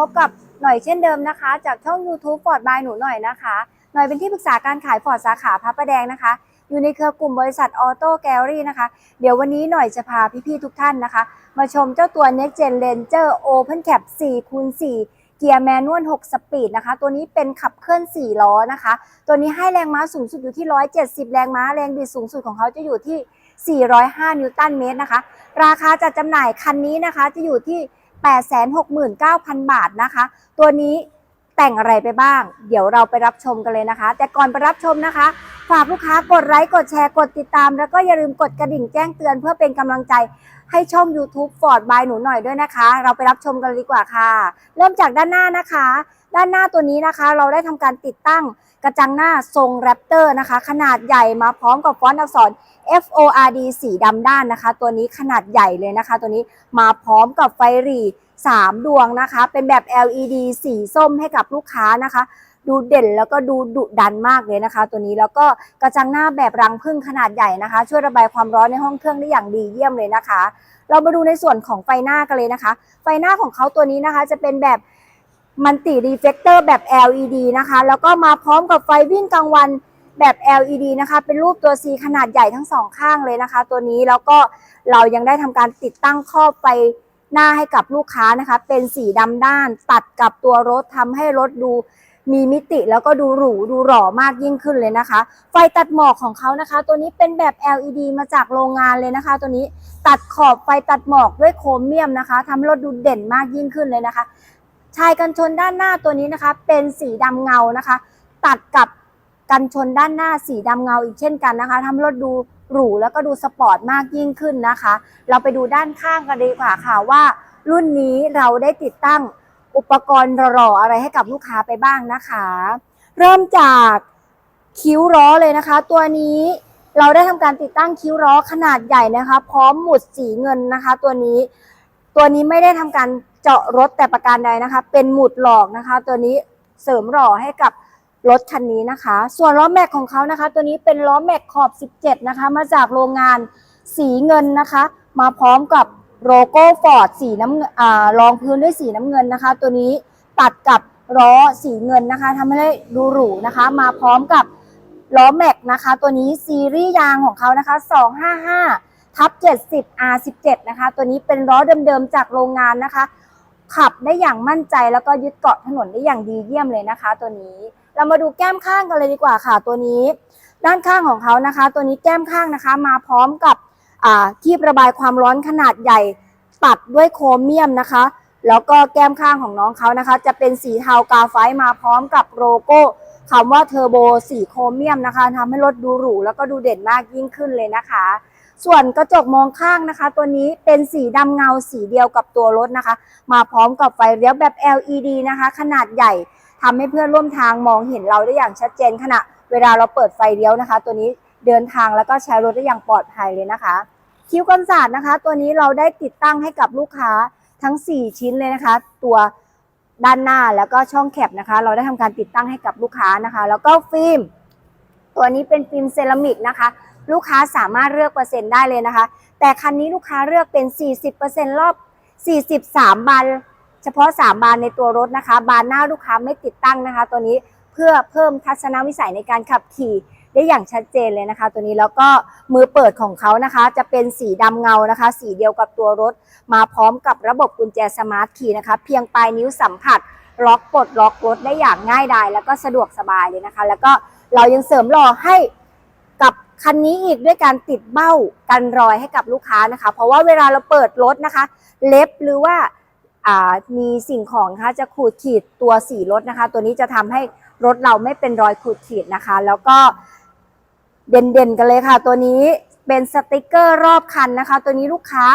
พบกับหน่อยเช่นเดิมนะคะ จากช่อง YouTube ฟอร์ดบายหนูหน่อยนะคะ หน่อยเป็นที่ปรึกษาการขายฟอร์ดสาขาพระประแดงนะคะ อยู่ในเครือกลุ่มบริษัทออโต้แกลลี่นะคะ เดี๋ยววันนี้หน่อยจะพาพี่ๆทุกท่านนะคะ มาชมเจ้าตัว Next Gen Ranger Open Cap 4คูณ4เกียร์แมนนวล6สปีดนะคะ ตัวนี้เป็นขับเคลื่อน 4 ล้อนะคะ ตัวนี้ให้แรงม้าสูงสุดอยู่ที่ 170 แรงม้า แรงบิดสูงสุดของเขาจะอยู่ที่ 405 นิวตันเมตรนะคะ ราคาจัดจำหน่ายคันนี้นะคะจะอยู่ที่ 869,000 บาทนะคะ ตัวนี้ แต่งอะไรไปบ้าง เดี๋ยวเราไปรับชมกันเลยนะคะ แต่ก่อนไปรับชมนะคะ ฝากลูกค้ากดไลค์กดแชร์กดติดตาม แล้วก็อย่าลืมกดกระดิ่งแจ้งเตือนเพื่อเป็นกำลังใจให้ช่อง YouTube Ford by หนูหน่อยด้วยนะคะ เราไปรับชมกันดีกว่าค่ะ เริ่มจากด้านหน้านะคะ ด้านหน้าตัวนี้นะคะ เราได้ทำการติดตั้งกระจังหน้าทรงแรปเตอร์นะคะ ขนาดใหญ่มาพร้อมกับฟอนต์อักษร F O R D สีดำด้านนะคะ ตัวนี้ขนาดใหญ่เลยนะคะ ตัวนี้มาพร้อมกับไฟหรี่ 3 ดวงนะคะ เป็นแบบ LED สีส้มให้กับลูกค้านะคะ ดูเด่นแล้วก็ดูดุดันมากเลยนะคะ ตัวนี้แล้วก็กระจังหน้าแบบรังผึ้งขนาดใหญ่นะคะ ช่วยระบายความร้อนในห้องเครื่องได้อย่างดีเยี่ยมเลยนะคะ เรามาดูในส่วนของไฟหน้ากันเลยนะคะ ไฟหน้าของเขาตัวนี้นะคะ จะเป็นแบบมันติรีเฟกเตอร์แบบ LED นะคะ แล้วก็มาพร้อมกับไฟวิ่งกลางวันแบบ LED นะคะ เป็นรูปตัว C ขนาดใหญ่ทั้งสองข้างเลยนะคะ ตัวนี้แล้วก็เรายังได้ทำการติดตั้งครอบไฟ หน้าให้กับลูกค้านะคะ เป็นสีดำด้านตัดกับตัวรถทำให้รถดูมีมิติแล้วก็ดูหรูดูหล่อมากยิ่งขึ้นเลยนะคะ ไฟตัดหมอกของเขานะคะ ตัวนี้เป็นแบบ LED มาจากโรงงานเลยนะคะ ตัวนี้ตัดขอบไฟตัดหมอกด้วยโครเมียมนะคะทำรถดูเด่นมากยิ่งขึ้นเลยนะคะ ชายกันชนด้านหน้าตัวนี้นะคะ เป็นสีดำเงานะคะ ตัดกับกันชนด้านหน้าสีดำเงาอีกเช่นกันนะคะทำรถดู หรูแล้วก็ดูสปอร์ตมากยิ่งขึ้นนะคะ เราไปดูด้านข้างกันดีกว่าค่ะว่า รุ่นนี้เราได้ติดตั้งอุปกรณ์หล่อๆอะไรให้กับลูกค้าไปบ้างนะคะ เริ่มจากคิ้วล้อเลยนะคะ ตัวนี้เราได้ทำการติดตั้งคิ้วล้อขนาดใหญ่นะคะ พร้อมหมุดสีเงินนะคะ ตัวนี้ตัวนี้ไม่ได้ทำการเจาะรถแต่ประการใดนะคะ เป็นหมุดหลอกนะคะ ตัวนี้เสริมหล่อให้กับ รถคันนี้นะคะ ส่วนล้อแม็กของเขานะคะ ตัวนี้เป็นล้อแม็กขอบ 17 นะคะ มาจากโรงงานสีเงินนะคะ มาพร้อมกับโลโก้ฟอร์ดสีน้ำอรองพื้นด้วยสีน้ำเงินนะคะ ตัวนี้ตัดกับล้อสีเงินนะคะทำให้ดูหรูนะคะ มาพร้อมกับล้อแม็กนะคะ ตัวนี้ซีรีส์ยางของเขานะคะ 255ทับ70 R17 นะคะ ตัวนี้เป็นล้อเดิมๆจากโรงงานนะคะ ขับได้อย่างมั่นใจแล้วก็ยึดเกาะถนนได้อย่างดีเยี่ยมเลยนะคะ ตัวนี้ เรามาดูแก้มข้างกันเลยดีกว่าค่ะตัวนี้ ด้านข้างของเขานะคะ ตัวนี้แก้มข้างนะคะ มาพร้อมกับที่ระบายความร้อนขนาดใหญ่ตัดด้วยโครเมียมนะคะ แล้วก็แก้มข้างของน้องเขานะคะ จะเป็นสีเทากาไฟมาพร้อมกับโลโก้คำว่าเทอร์โบสีโครเมียมนะคะทำให้รถดูหรูแล้วก็ดูเด่นมากยิ่งขึ้นเลยนะคะ ส่วนกระจกมองข้างนะคะ ตัวนี้เป็นสีดำเงาสีเดียวกับตัวรถนะคะ มาพร้อมกับไฟเลี้ยวแบบ LED นะคะ ขนาดใหญ่ ทำให้เพื่อนร่วมทางมองเห็นเราได้อย่างชัดเจนขณะเวลาเราเปิดไฟเลี้ยวนะคะ ตัวนี้เดินทางแล้วก็ใช้รถได้อย่างปลอดภัยเลยนะคะ คิ้วกันศาสตร์นะคะ ตัวนี้เราได้ติดตั้งให้กับลูกค้าทั้ง 4 ชิ้นเลยนะคะ ตัวด้านหน้าแล้วก็ช่องแคปนะคะ เราได้ทำการติดตั้งให้กับลูกค้านะคะ แล้วก็ฟิล์มตัวนี้เป็นฟิล์มเซรามิกนะคะ ลูกค้าสามารถเลือกเปอร์เซ็นต์ได้เลยนะคะ แต่คันนี้ลูกค้าเลือกเป็น 40%รอบ 43 บาน เฉพาะ 3 บานในตัวรถนะคะ บานหน้าลูกค้าไม่ติดตั้งนะคะ ตัวนี้เพื่อเพิ่มทัศนวิสัยในการขับขี่ได้อย่างชัดเจนเลยนะคะ ตัวนี้แล้วก็มือเปิดของเขานะคะ จะเป็นสีดำเงานะคะ สีเดียวกับตัวรถ มาพร้อมกับระบบกุญแจสมาร์ทคีย์นะคะ เพียงปลายนิ้วสัมผัส ล็อกปลดล็อกรถได้อย่างง่ายดายแล้วก็สะดวกสบายเลยนะคะ แล้วก็เรายังเสริมหล่อให้กับคันนี้อีกด้วยการติดเบ้ากันรอยให้กับลูกค้านะคะ เพราะว่าเวลาเราเปิดรถนะคะ เล็บหรือว่า มีสิ่งของนะคะจะขูดขีดตัวสีรถนะคะ ตัวนี้จะทำให้รถเราไม่เป็นรอยขูดขีดนะคะ แล้วก็เด่นๆกันเลยค่ะ ตัวนี้เป็นสติกเกอร์รอบคันนะคะ ตัวนี้ลูกค้า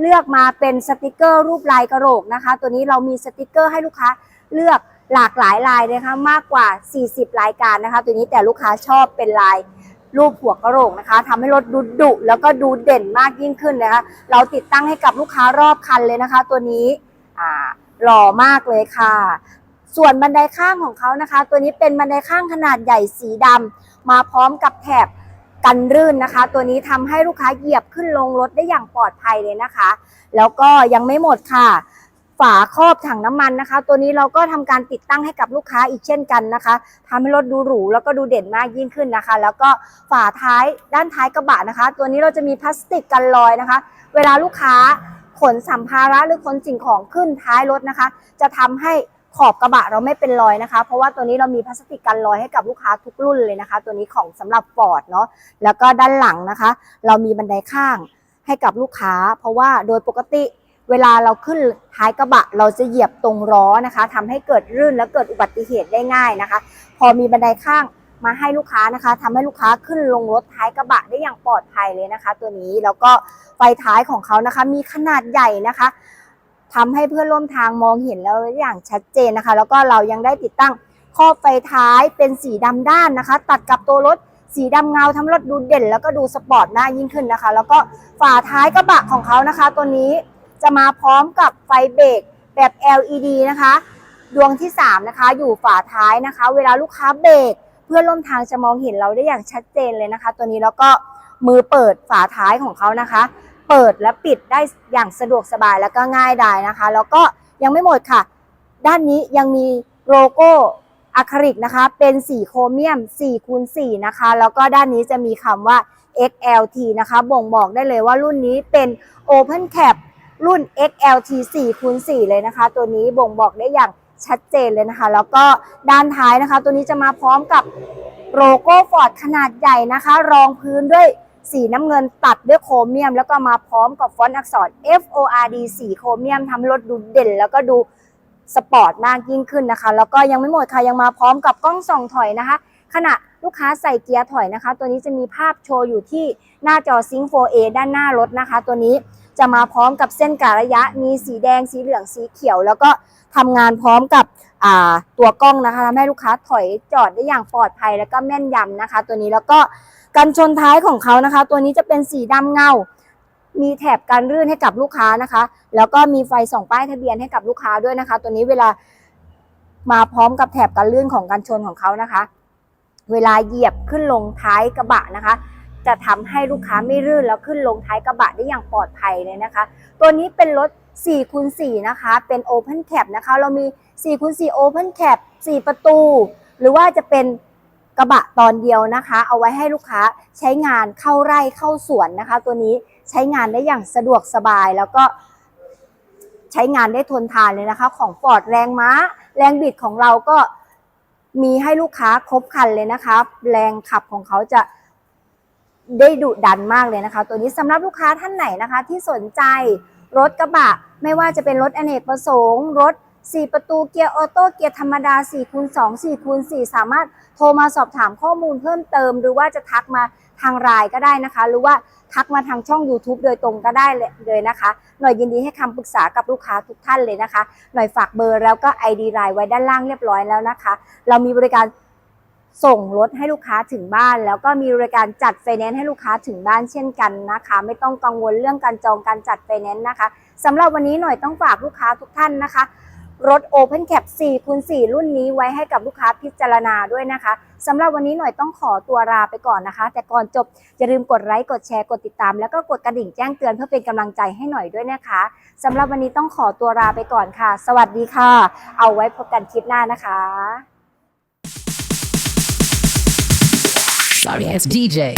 เลือกมาเป็นสติกเกอร์รูปลายกระโหลกนะคะ ตัวนี้เรามีสติกเกอร์ให้ลูกค้าเลือกหลากหลายลายนะคะมากกว่า 40 รายการนะคะ ตัวนี้แต่ลูกค้าชอบเป็นลายรูปหัวกระโหลกนะคะทำให้รถดูดุแล้วก็ดูเด่นมากยิ่งขึ้นนะคะ เราติดตั้งให้กับลูกค้ารอบคันเลยนะคะ ตัวนี้ อ่าหล่อมากเลยค่ะ ส่วนบันไดข้างของเขานะคะ ตัวนี้เป็นบันไดข้างขนาดใหญ่สีดำมาพร้อมกับแถบกันรื่นนะคะ ตัวนี้ทำให้ลูกค้าเหยียบขึ้นลงรถได้อย่างปลอดภัยเลยนะคะ แล้วก็ยังไม่หมดค่ะ ฝาครอบถังน้ำมันนะคะ ตัวนี้เราก็ทำการติดตั้งให้กับลูกค้าอีกเช่นกันนะคะทำให้รถดูหรูแล้วก็ดูเด่นมากยิ่งขึ้นนะคะ แล้วก็ฝาท้ายด้านท้ายกระบะนะคะ ตัวนี้เราจะมีพลาสติกกันรอยนะคะ เวลาลูกค้า ขนสัมภาระหรือขนสิ่งของขึ้นท้ายรถนะคะ จะทำให้ขอบกระบะเราไม่เป็นรอยนะคะ เพราะว่าตัวนี้เรามีพลาสติกกันรอยให้กับลูกค้าทุกรุ่นเลยนะคะ ตัวนี้ของสำหรับฟอร์ดเนาะแล้วก็ด้านหลังนะคะ เรามีบันไดข้างให้กับลูกค้า เพราะว่าโดยปกติเวลาเราขึ้นท้ายกระบะเราจะเหยียบตรงล้อนะคะทำให้เกิดรื่นและเกิดอุบัติเหตุได้ง่ายนะคะ พอมีบันไดข้าง มาให้ลูกค้านะคะทำให้ลูกค้าขึ้นลงรถท้ายกระบะได้อย่างปลอดภัยเลยนะคะ ตัวนี้แล้วก็ไฟท้ายของเขานะคะ มีขนาดใหญ่นะคะทำให้เพื่อนร่วมทางมองเห็นแล้วอย่างชัดเจนนะคะ แล้วก็เรายังได้ติดตั้งครอบไฟท้ายเป็นสีดำด้านนะคะ ตัดกับตัวรถสีดำเงาทำรถดูเด่น แล้วก็ดูสปอร์ตมายิ่งขึ้นนะคะ แล้วก็ฝาท้ายกระบะของเขานะคะ ตัวนี้จะมาพร้อมกับไฟเบรกแบบ LED นะคะ ดวงที่ 3 นะคะ อยู่ฝาท้ายนะคะ เวลาลูกค้าเบรก พื่อนร่วมทางจะมองเห็นเราได้อย่างชัดเจนเลยนะคะ ตัวนี้แล้วก็มือเปิดฝาท้ายของเขานะคะ เปิดและปิดได้อย่างสะดวกสบายแล้วก็ง่ายดายนะคะ แล้วก็ยังไม่หมดค่ะ ด้านนี้ยังมีโลโก้อะคริลิกนะคะ เป็นสีโครเมียม4คูณ4นะคะ แล้วก็ด้านนี้จะมีคำว่า XLT นะคะ บ่งบอกได้เลยว่ารุ่นนี้เป็น Open Cap รุ่น XLT 4คูณ4เลยนะคะ ตัวนี้บ่งบอกได้อย่าง ชัดเจนเลยนะคะ แล้วก็ด้านท้ายนะคะ ตัวนี้จะมาพร้อมกับโลโก้ฟอร์ดขนาดใหญ่นะคะ รองพื้นด้วยสีน้ำเงินตัดด้วยโครเมียม แล้วก็มาพร้อมกับฟอนต์อักษร F O R D สีโครเมียมทำรถดูเด่น แล้วก็ดูสปอร์ตมากยิ่งขึ้นนะคะ แล้วก็ยังไม่หมดค่ะยังมาพร้อมกับกล้องส่องถอยนะคะ ขณะลูกค้าใส่เกียร์ถอยนะคะ ตัวนี้จะมีภาพโชว์อยู่ที่หน้าจอ Sync 4A ด้านหน้ารถนะคะ ตัวนี้ จะมาพร้อมกับเส้นการะยะ มีสีแดงสีเหลืองสีเขียว แล้วก็ทำงานพร้อมกับตัวกล้องนะคะทำให้ลูกค้าถอยจอดได้อย่างปลอดภัยแล้วก็แม่นยำนะคะ ตัวนี้แล้วก็กันชนท้ายของเขานะคะ ตัวนี้จะเป็นสีดำเงา มีแถบการรื่นให้กับลูกค้านะคะ แล้วก็มีไฟส่องป้ายทะเบียนให้กับลูกค้าด้วยนะคะ ตัวนี้เวลามาพร้อมกับแถบการลื่นของการชนของเขานะคะ เวลาเหยียบขึ้นลงท้ายกระบะนะคะ จะทำให้ลูกค้าไม่รื่นแล้วขึ้นลงท้ายกระบะได้อย่างปลอดภัยเลยนะคะ ตัวนี้เป็นรถ4คูณ4นะคะ เป็น Open Cap นะคะ เรามี4คูณ4 Open Cap 4 ประตู หรือว่าจะเป็นกระบะตอนเดียวนะคะ เอาไว้ให้ลูกค้าใช้งานเข้าไร่เข้าสวนนะคะ ตัวนี้ใช้งานได้อย่างสะดวกสบายแล้วก็ใช้งานได้ทนทานเลยนะคะ ของฟอดแรงม้า แรงบิดของเราก็มีให้ลูกค้าครบคันเลยนะคะ แรงขับของเขาจะ ได้ดุดันมากเลยนะคะ ตัวนี้สำหรับลูกค้าท่านไหนนะคะ ที่สนใจรถกระบะ ไม่ว่าจะเป็นรถอเนกประสงค์รถ 4 ประตูเกียร์ออโต้เกียร์ธรรมดา4คูณ2 4คูณ4สามารถโทรมาสอบถามข้อมูลเพิ่มเติม หรือว่าจะทักมาทางไลน์ก็ได้นะคะ หรือว่าทักมาทางช่อง YouTube โดยตรงก็ได้เลยนะคะ หน่อยยินดีให้คำปรึกษากับลูกค้าทุกท่านเลยนะคะ หน่อยฝากเบอร์แล้วก็ ID ไลน์ไว้ด้านล่างเรียบร้อยแล้วนะคะ เรามีบริการ ส่งรถให้ลูกค้าถึงบ้าน แล้วก็มีบริการจัดไฟแนนซ์ให้ลูกค้าถึงบ้านเช่นกันนะคะ ไม่ต้องกังวลเรื่องการจองการจัดไฟแนนซ์นะคะสำหรับวันนี้หน่อยต้องฝากลูกค้าทุกท่านนะคะ รถ Open Cap 4คูณ4รุ่นนี้ไว้ให้กับลูกค้าพิจารณาด้วยนะคะสำหรับวันนี้หน่อยต้องขอตัวลาไปก่อนนะคะ แต่ก่อนจบอย่าลืมกดไลค์กดแชร์กดติดตาม แล้วก็กดกระดิ่งแจ้งเตือนเพื่อเป็นกำลังใจให้หน่อยด้วยนะคะสำหรับวันนี้ต้องขอตัวลาไปก่อนค่ะ สวัสดีค่ะ เอาไว้พบกันคลิปหน้านะคะ sorry it's DJ.